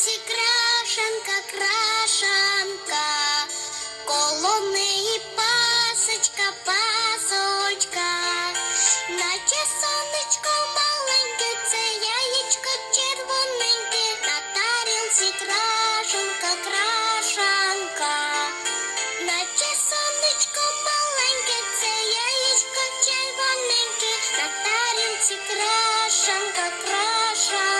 вулиці крашенка-крашанка, коло неї пасочка, пасочка, наче сонечко маленьке, це яєчко червоненьке, на тарілці крашенка, крашанка, наче сонечко маленьке, це яєчко червоненьке, на тарілці крашенка, крашенка.